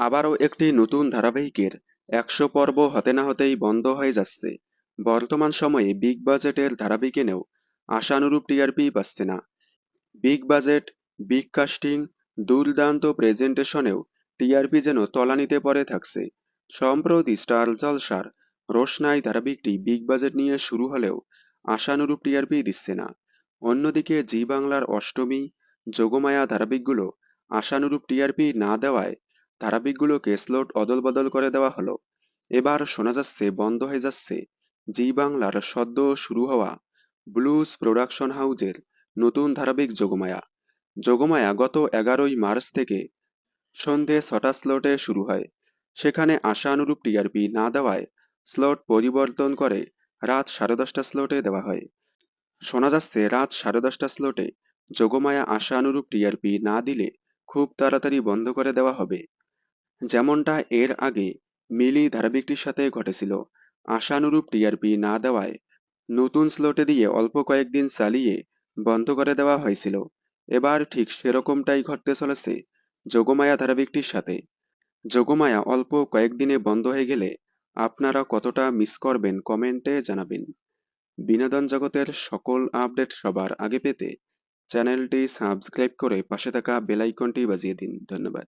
আবারও একটি নতুন ধারাবাহিকের একশো পর্ব হতে না হতেই বন্ধ হয়ে যাচ্ছে। বর্তমান সময়ে বিগ বাজেটের ধারাবাহিক এনেও আশানুরূপ টিআরপি পাচ্ছে না। বিগ বাজেট, বিগ কাস্টিং, দুর্দান্ত প্রেজেন্টেশনেও টিআরপি যেন তলানিতে পড়ে থাকছে। সম্প্রতি স্টার জলসার রোশনাই ধারাবাহিকটি বিগ বাজেট নিয়ে শুরু হলেও আশানুরূপ টিআরপি দিচ্ছে না। অন্যদিকে জি বাংলার অষ্টমী, যোগমায়া ধারাবাহিকগুলো আশানুরূপ টিআরপি না দেওয়ায় ধারাবাহিকগুলোকে স্লট অদল বদল করে দেওয়া হলো। এবার শোনা যাচ্ছে, বন্ধ হয়ে যাচ্ছে জি বাংলার সদ্য শুরু হওয়া ব্লুজ প্রোডাকশন হাউজের নতুন ধারাবাহিক যোগমায়া যোগমায়া গত এগারোই মার্চ থেকে সন্ধে ছটা স্লটে শুরু হয়। সেখানে আশানুরূপ টিআরপি না দেওয়ায় স্লট পরিবর্তন করে রাত সাড়ে দশটা স্লটে দেওয়া হয়। শোনা যাচ্ছে, রাত সাড়ে দশটা স্লটে যোগমায়া আশানুরূপ টিআরপি না দিলে খুব তাড়াতাড়ি বন্ধ করে দেওয়া হবে। যেমনটা এর আগে মিলি ধারাবাহিকটির সাথে ঘটেছিল। আশানুরূপ টিআরপি না দেওয়ায় নতুন স্লোটে দিয়ে অল্প কয়েকদিন চালিয়ে বন্ধ করে দেওয়া হয়েছিল। এবার ঠিক সেরকমটাই ঘটতে চলেছে যোগমায়া ধারাবাহিকটির সাথে। যোগমায়া অল্প কয়েকদিনে বন্ধ হয়ে গেলে আপনারা কতটা মিস করবেন কমেন্টে জানাবেন। বিনোদন জগতের সকল আপডেট সবার আগে পেতে চ্যানেলটি সাবস্ক্রাইব করে পাশে থাকা বেলাইকনটি বাজিয়ে দিন। ধন্যবাদ।